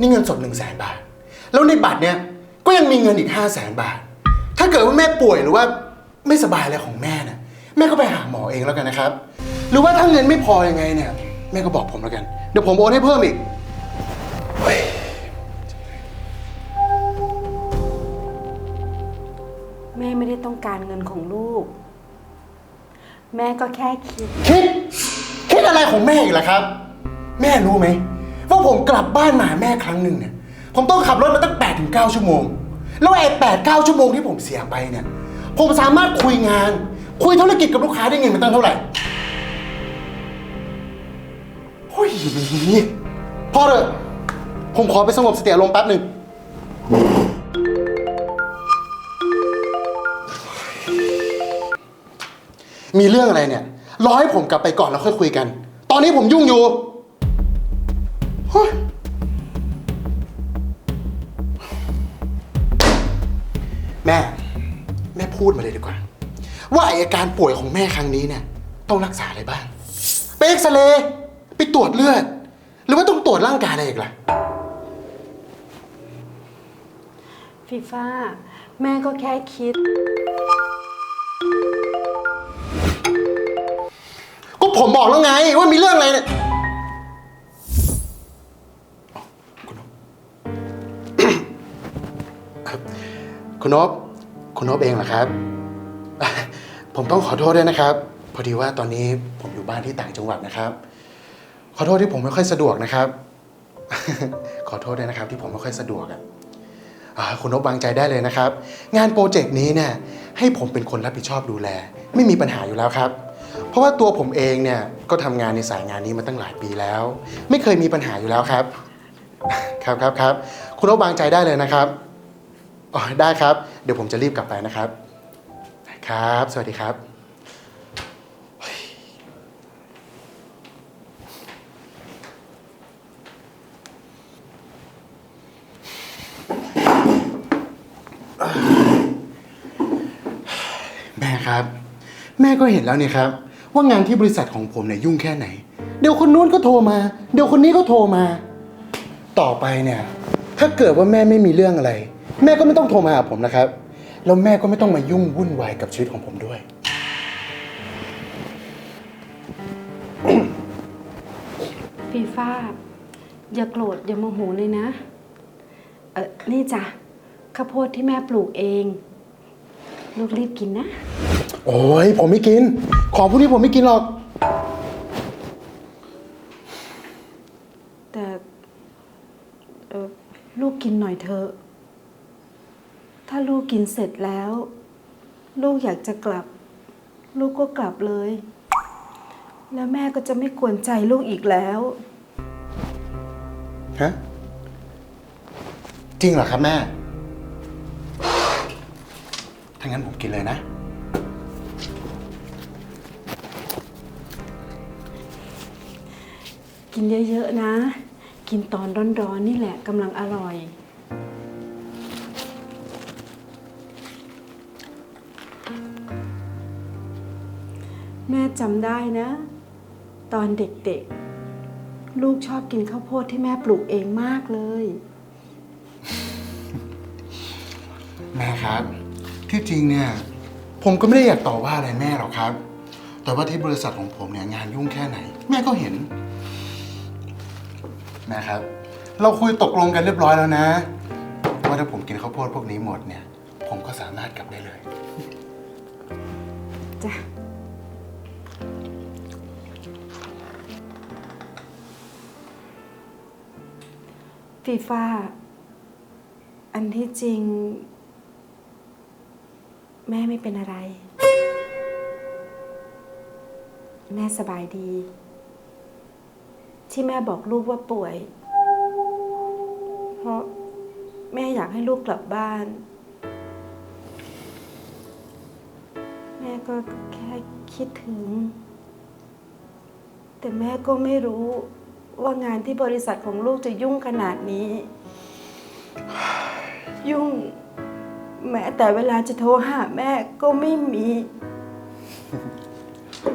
นี่เงินสด1นึ่งแสนบาท แล้วในบัตรเนี่ยก็ยังมีเงินอีก5 0 0แสนบาท ถ้าเกิดว่าแม่ป่วยหรือว่าไม่สบายอะไรของแม่เนี่ยแม่ก็ไปหาหมอเองแล้วกันนะครับ หรือว่าถ้าเงินไม่พอยังไงเนี่ย แม่ก็บอกผมแล้วกัน เดี๋ยวผมโอนให้เพิ่มอีกแม่ไม่ได้ต้องการเงินของลูก แม่ก็แค่คิด คิด คิดอะไรของแม่อีกล่ะครับ แม่รู้ไหมว่า ผมกลับบ้านมาหาแม่ครั้งหนึ่งเนี่ย ผมต้องขับรถมาตั้ง8ปถึงเชั่วโมง แล้วไอ้แปดเก้าชั่วโมงที่ผมเสียไปเนี่ย ผมสามารถคุยงาน คุยธุรกิจกับลูกค้าได้เงินมาตั้งเท่าไหร่โอ้ยพอเถอะผมขอไปสงบสติอารมณ์แป๊บหนึ่งมีเรื่องอะไรเนี่ย รอให้ผมกลับไปก่อนแล้วค่อยคุยกัน ตอนนี้ผมยุ่งอยู่ เฮ้ยแม่ แม่พูดมาเลยดีกว่า ว่าไออาการป่วยของแม่ครั้งนี้เนี่ย ต้องรักษาอะไรบ้าง ไปเอ็กซเรย์ไปตรวจเลือด หรือว่าต้องตรวจร่างกายอะไรอีกล่ะ ฟีฟ่าแม่ก็แค่คิด ก็ผมบอกแล้วไงว่ามีเรื่องอะไรเนี่ย คุณนพคุณนพเองเหรอครับ ผมต้องขอโทษด้วยนะครับ พอดีว่าตอนนี้ผมอยู่บ้านที่ต่างจังหวัดนะครับ ขอโทษที่ผมไม่ค่อยสะดวกนะครับ ขอโทษด้วยนะครับ ที่ผมไม่ค่อยสะดวกอะอ่าคุณนพวางใจได้เลยนะครับ งานโปรเจกต์นี้เนี่ยให้ผมเป็นคนรับผิดชอบดูแล ไม่มีปัญหาอยู่แล้วครับ เพราะว่าตัวผมเองเนี่ยก็ทำงานในสายงานนี้มาตั้งหลายปีแล้ว ไม่เคยมีปัญหาอยู่แล้วครับ ครับครับครับคุณนพวางใจได้เลยนะครับ อ๋อได้ครับ เดี๋ยวผมจะรีบกลับไปนะครับครับ สวัสดีครับ แม่ครับ แม่ก็เห็นแล้วนี่ครับ ว่างานที่บริษัทของผมเนี่ยยุ่งแค่ไหน เดี๋ยวคนนู้นก็โทรมา เดี๋ยวคนนี้ก็โทรมา ต่อไปเนี่ย ถ้าเกิดว่าแม่ไม่มีเรื่องอะไร แม่ก็ไม่ต้องโทรมาหาผมนะครับ แล้วแม่ก็ไม่ต้องมายุ่งวุ่นวายกับชีวิตของผมด้วย ฟีฟ่าอย่าโกรธอย่าโมโหเลยนะ เออนี่จ้ะข้าวโพดที่แม่ปลูกเอง ลูกรีบกินนะ โอ้ยผมไม่กิน ของพวกนี้ผมไม่กินหรอก แต่เออลูกกินหน่ อยเถอะ ถ้าลูกกินเสร็จแล้ว ลูกอยากจะกลับ ลูกก็กลับเลย แล้วแม่ก็จะไม่กวนใจลูกอีกแล้ว ฮะ จริงเหรอครับแม่ ถ้างั้นผมกินเลยนะ กินเยอะๆนะ กินตอนร้อนๆนี่แหละกำลังอร่อย ม่จำได้นะ ตอนเด็กๆ ลูกชอบกินข้าวโพดที่แม่ปลูกเองมากเลย แม่ครับ ที่จริงเนี่ย ผมก็ไม่ได้อยากต่อว่าอะไรแม่หรอกครับ แต่ว่าที่บริษัทของผมเนี่ยงานยุ่งแค่ไหน แม่ก็เห็นแม่ครับ เราคุยตกลงกันเรียบร้อยแล้วนะ ว่าถ้าผมกินข้าวโพดพวกนี้หมดเนี่ย ผมก็สามารถกลับได้เลย จ้ะ ฟีฟ่าอันที่จริง แม่ไม่เป็นอะไร แม่สบายดี ที่แม่บอกลูกว่าป่วย เพราะแม่อยากให้ลูกกลับบ้าน แม่ก็แค่คิดถึง แต่แม่ก็ไม่รู้ ว่างานที่บริษัทของลูกจะยุ่งขนาดนี้ ยุ่ง แม้แต่เวลาจะโทรหาแม่ก็ไม่มี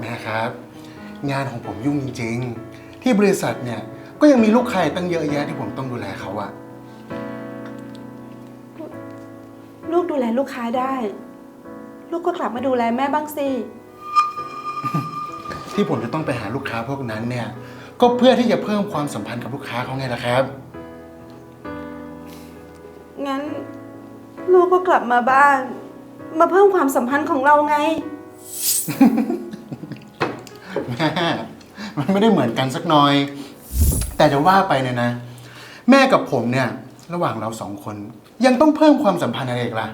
แม่ครับ งานของผมยุ่งจริงๆ ที่บริษัทเนี่ย ก็ยังมีลูกค้าอีกตั้งเยอะแยะที่ผมต้องดูแลเขาอะลูกดูแลลูกค้าได้ ลูกก็กลับมาดูแลแม่บ้างสิ ที่ผมจะต้องไปหาลูกค้าพวกนั้นเนี่ย ก็เพื่อที่จะเพิ่มความสัมพันธ์กับลูกค้าเขาไงล่ะครับ งั้น ลูกก็กลับมาบ้าน มาเพิ่มความสัมพันธ์ของเราไง แม่มันไม่ได้เหมือนกันสักหน่อย แต่จะว่าไปเนี่ยนะ แม่กับผมเนี่ย ระหว่างเราสองคน ยังต้องเพิ่มความสัมพันธ์อะไรอีกล่ะ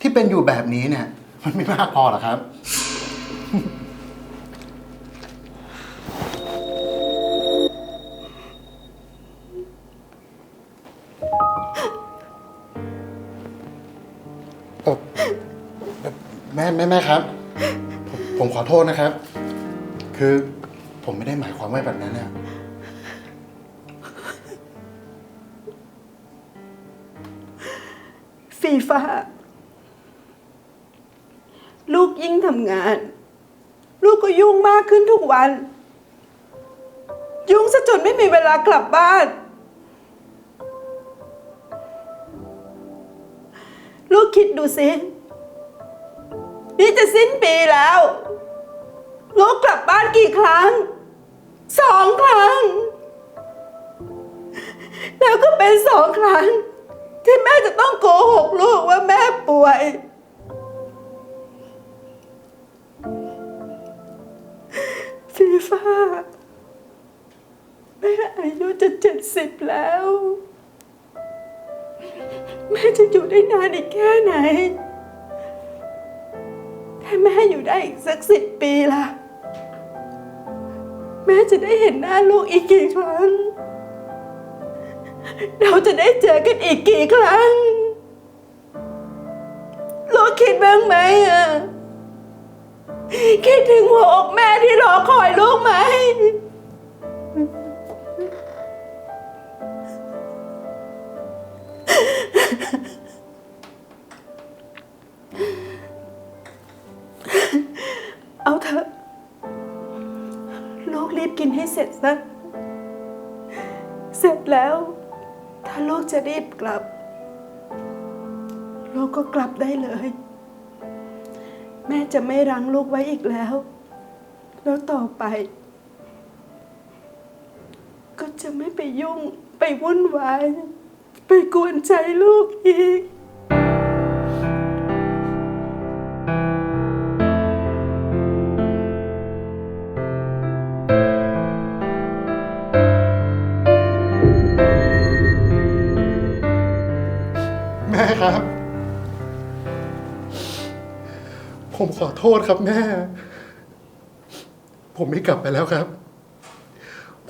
ที่เป็นอยู่แบบนี้เนี่ย มันไม่มากพอหรอครับ เอ่อแม่แม่แม่ครับผมผมขอโทษนะครับ คือผมไม่ได้หมายความว่าแบบนั้นนะฟีฟ่าลูกยิ่งทำงาน ลูกก็ยุ่งมากขึ้นทุกวัน ยุ่งซะจนไม่มีเวลากลับบ้าน ลูกคิดดูสินี่จะสิ้นปีแล้ว ลูกกลับบ้านกี่ครั้ง สองครั้ง แล้วก็เป็นสองครั้ง ที่แม่จะต้องโกหกลูกว่าแม่ป่วย ฟีฟ่าแม่อายุจะเจ็ดสิบแล้ว แม่จะอยู่ได้นานอีกแค่ไหน ถ้าแม่อยู่ได้อีกสักสิบปีล่ะ แม่จะได้เห็นหน้าลูกอีกกี่ครั้ง เราจะได้เจอกันอีกกี่ครั้ง ลูกคิดบ้างไหมอะคิดถึงหัวอกแม่ที่รอคอยลูกไหม เอาเถอะลูกรีบกินให้เสร็จซะเสร็จแล้ว ถ้าลูกจะรีบกลับ ลูกก็กลับได้เลย แม่จะไม่รั้งลูกไว้อีกแล้ว แล้วต่อไป ก็จะไม่ไปยุ่งไปวุ่นวาย ไปกวนใจลูกอีก แม่ครับ ผมขอโทษครับแม่ ผมไม่กลับไปแล้วครับ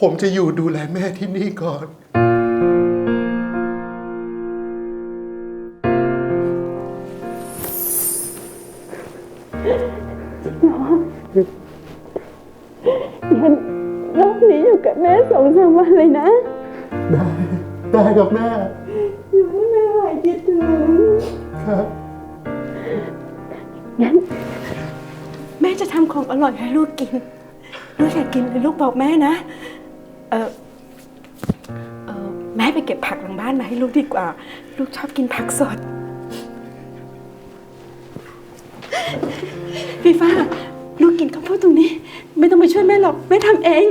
ผมจะอยู่ดูแลแม่ที่นี่ก่อน งั้นรอบนี้อยู่กับแม่สองสามวันเลยนะ ได้ ได้ครับแม่ อยู่ให้แม่หายคิดถึงครับ งั้น แม่จะทำของอร่อยให้ลูกกิน ลูกอยากกินเลยลูกบอกแม่นะ เออเออแม่ไปเก็บผักหลังบ้านมาให้ลูกดีกว่า ลูกชอบกินผักสด ฟีฟ้าลูกกินข้าวโพดตรงนี้ ไม่ต้องไปช่วยแม่หรอกแม่ทำเอง